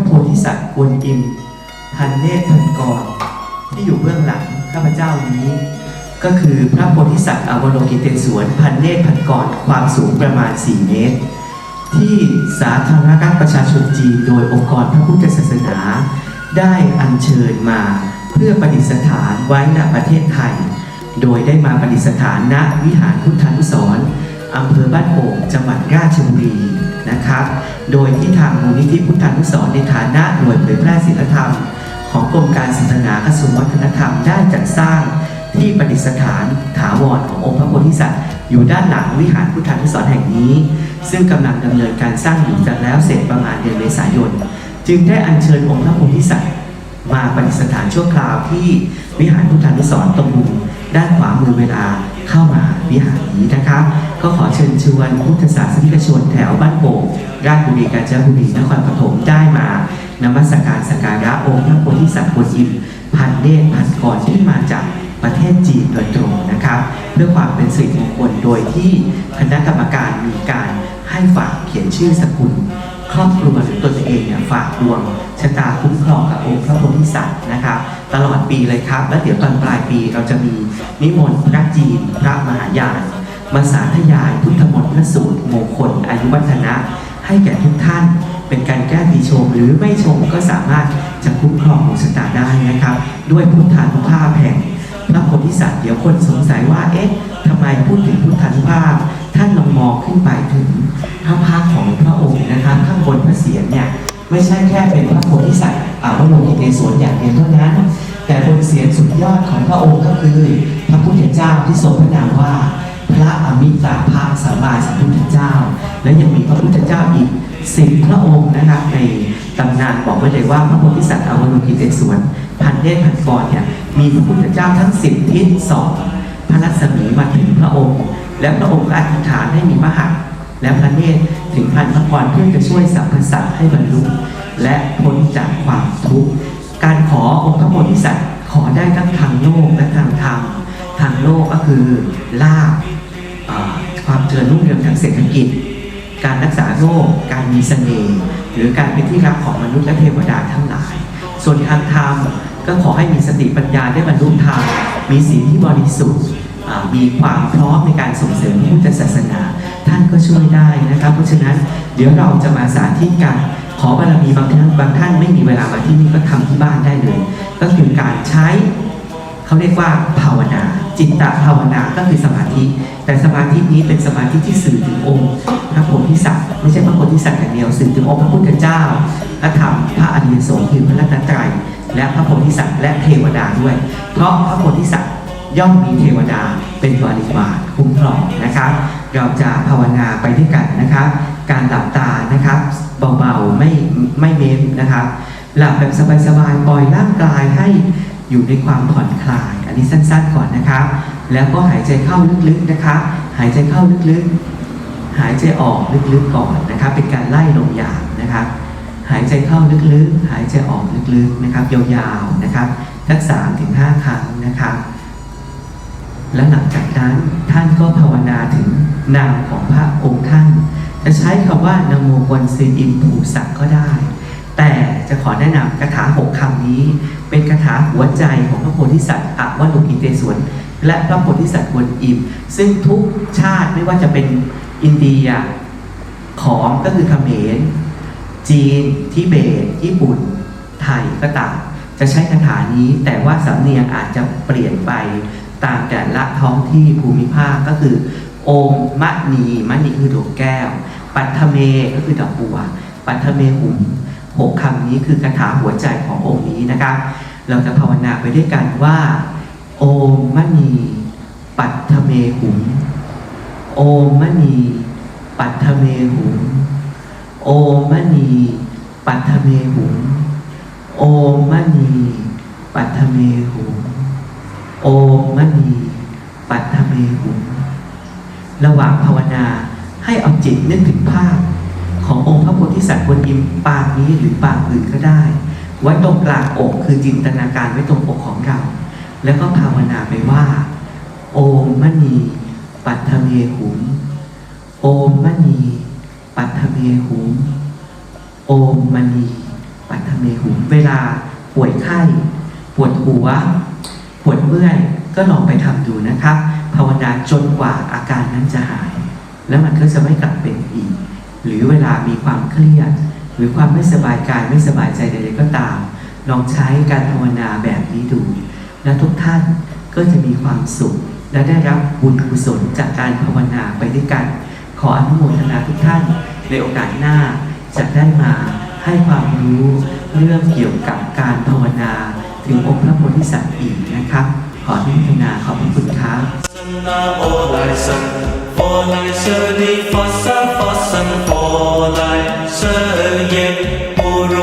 ระโพธิสัตว์กวนอิมพันเนตรพันกรที่อยู่เบื้องหลังข้าพเจ้านี้ ก็คือพระโพธิสัตว์อวโลกิเตศวรพันเนตรพันกรความสูงประมาณ 4 เมตร ที่สาธารณรัฐประชาชนจีนโดยองค์กรพระพุทธศาสนา ได้อัญเชิญมาเพื่อประดิษฐานไว้ณประเทศไทย โดยได้มาประดิษฐานณวิหารพุทธานุสรอำเภอบ้านโป่งจังหวัดราชบุรี นะครับ โดยที่ทางมูลนิธิพุทธานุสรในฐานะหน่วยเผยแพร่ศิลธรรม ของกรมการศาสนากระทรวงวัฒนธรรมได้จัดสร้างที่ประดิษฐานถาวรขององค์พระโพธิสัตว์ อยู่ด้านหลังวิหารพุทธานุสรแห่งนี้ ซึ่งกำลังดำเนินการสร้างอยู่จะแล้วเสร็จประมาณเดือนเมษายน จึงได้อัญเชิญองค์พระโพธิสัตว์มาประดิษฐานชั่วคราวที่วิหารพุทธานุสรตรงมุมด้านขวามือเวลา เข้ามาวิหารนี้นะครับก็ขอเชิญชวนพุทธศาสนิกชนแถวบ้านโป่งราชบุรีกาญจนบุรีนครปฐมได้มานมัสการสักการะองค์พระโพธิสัตว์กวนอิมพันเนตรพันกรที่มาจากประเทศจีนโดยตรงนะครับ เพื่อความเป็นสิริมงคลโดยที่คณะกรรมการมีการให้ฝากเขียนชื่อสกุล ครอบครัวหรือตนเองเนี่ยฝากดวงชะตาคุ้มครองกับองค์พระโพธิสัตว์นะครับตลอดปีเลยครับ และเดี๋ยวตอนปลายปีเราจะมีนิมนต์พระจีนพระมหายานมาสาธยายพุทธมนต์พระสูตรมงคลอายุวัฒนะ ให้แก่ทุกท่านเป็นการแก้ปีชงหรือไม่ชงก็สามารถจะคุ้มครองดวงชะตาได้นะครับ ด้วยพุทธานุภาพแห่งพระโพธิสัตว์เดี๋ยวคนสงสัยว่าเอ๊ะทำไมพูดถึงพุทธานุภาพ ไม่ใช่แค่เป็นพระโพธิสัตว์อาวโลกิเตศวรอย่างเดียวเท่านั้น แต่บนเสียรสุดยอดของพระองค์ก็คือ พระพุทธเจ้าที่ทรงพระนามว่า พระอมิตาภะสัมมาสัมพุทธเจ้า และยังมีพระพุทธเจ้าอีกสิบพระองค์นะครับในตำนานบอกไว้เลยว่าพระโพธิสัตว์อาวโลกิเตศวรพันเนตรพันกรเนี่ยมีพระพุทธเจ้าทั้งสิบทิศสองพระรัศมีมาถึงพระองค์ และพระองค์ก็อธิษฐานให้มีพระหัตถ์และพระเนตร ถึงพันพระพรเพื่อจะช่วยสรรพสัตว์ให้บรรลุและพ้นจากความทุกข์ การขอองค์พระโพธิสัตว์ขอได้ทั้งทางโลกและทางธรรม ทางโลกก็คือลาภความเจริญรุ่งเรืองทางเศรษฐกิจ การรักษาโรค การมีเสน่ห์หรือการเป็นที่รักของมนุษย์และเทวดาทั้งหลาย ส่วนทางธรรมก็ขอให้มีสติปัญญาได้บรรลุธรรม มีศีลที่บริสุทธิ์ มีความพร้อมในการส่งเสริมพุทธศาสนา ท่านก็ช่วยได้นะครับ เพราะฉะนั้นเดี๋ยวเราจะมาสาธิตกันขอบารมีบางท่านบางท่านไม่มีเวลามาที่นี่ก็ทำที่บ้านได้เลย ก็คือการใช้เขาเรียกว่าภาวนา จิตตภาวนาก็คือสมาธิ แต่สมาธินี้เป็นสมาธิที่สื่อถึงองค์พระโพธิสัตว์ไม่ใช่พระโพธิสัตว์อย่างเดียวสื่อถึงองค์พระพุทธเจ้าพระธรรมพระอริยสงฆ์คือพระรัตนตรัยและพระโพธิสัตว์และเทวดาด้วย เพราะพระโพธิสัตว์ ย่อมมีเทวดาเป็นบริวารคุ้มครองนะครับเราจะภาวนาไปด้วยกันนะครับ การหลับตานะครับเบาๆไม่ไม่เม้มนะครับ หลับแบบสบายๆปล่อยร่างกายให้อยู่ในความผ่อนคลาย อันนี้สั้นๆก่อนนะครับ แล้วก็หายใจเข้าลึกๆนะครับหายใจเข้าลึกๆ หายใจออกลึกๆก่อนนะครับ เป็นการไล่ลมหยาบนะครับ หายใจเข้าลึกๆ หายใจออกลึกๆนะครับ ยาวๆนะครับสักสามถึงห้าครั้งนะครับ แล้วหลังจากนั้นท่านก็ภาวนาถึงนามของพระองค์ท่าน จะใช้คำว่านโมกวนซีอิมผูสักก็ได้ แต่จะขอแนะนำคาถาหกคำนี้ เป็นคาถาหัวใจของพระโพธิสัตว์อวโลกิเตศวรและพระโพธิสัตว์กวนอิม ซึ่งทุกชาติไม่ว่าจะเป็นอินเดียขอมก็คือเขมร จีนทิเบต ญี่ปุ่น ไทยก็ตามจะใช้คาถานี้แต่ว่าสำเนียงอาจจะเปลี่ยนไป ตามแต่ละท้องที่ภูมิภาคก็คือ โอมมะนีมะนีคือดวงแก้ว ปัทเมก็คือดอกบัว ปัทเมหุมหกคำนี้คือคาถาหัวใจขององค์นี้นะครับ เราจะภาวนาไปด้วยกันว่า โอมมะนีปัทเมหุม โอมมะนีปัทเมหุม โอมมณีปัทเมหุงโอมมณีปัทเมหุง โอมมณีปัทเมหุระหว่างภาวนาให้เอาจิตนึกถึงภาพ ขององค์พระโพธิสัตว์บนยิมปางนี้หรือปางอื่นก็ได้ ไว้ตรงกลางอกคือจินตนาการไว้ตรงอกของเรา แล้วก็ภาวนาไปว่า โอมมณีปัทเมหุงโอมมณีปัทเมหุม โอมมณีปัตตเมหุเวลาป่วยไข้ ปวดหัว ปวดเมื่อยก็ลองไปทำดูนะครับ ภาวนาจนกว่าอาการนั้นจะหาย แล้วมันก็จะไม่กลับเป็นอีก หรือเวลามีความเครียด หรือความไม่สบายกายไม่สบายใจใดๆก็ตาม ลองใช้การภาวนาแบบนี้ดู และทุกท่านก็จะมีความสุข และได้รับบุญกุศลจากการภาวนาไปด้วยกัน ขออนุโมทนาทุกท่านในโอกาสหน้าจะได้มาให้ความรู้เรื่องเกี่ยวกับการภาวนาถึงองค์พระโพธิสัตว์อีกนะครับ ขออนุโมทนาขอบพระคุณครับ 那我来生，佛来舍利佛萨佛僧佛来舍耶，不如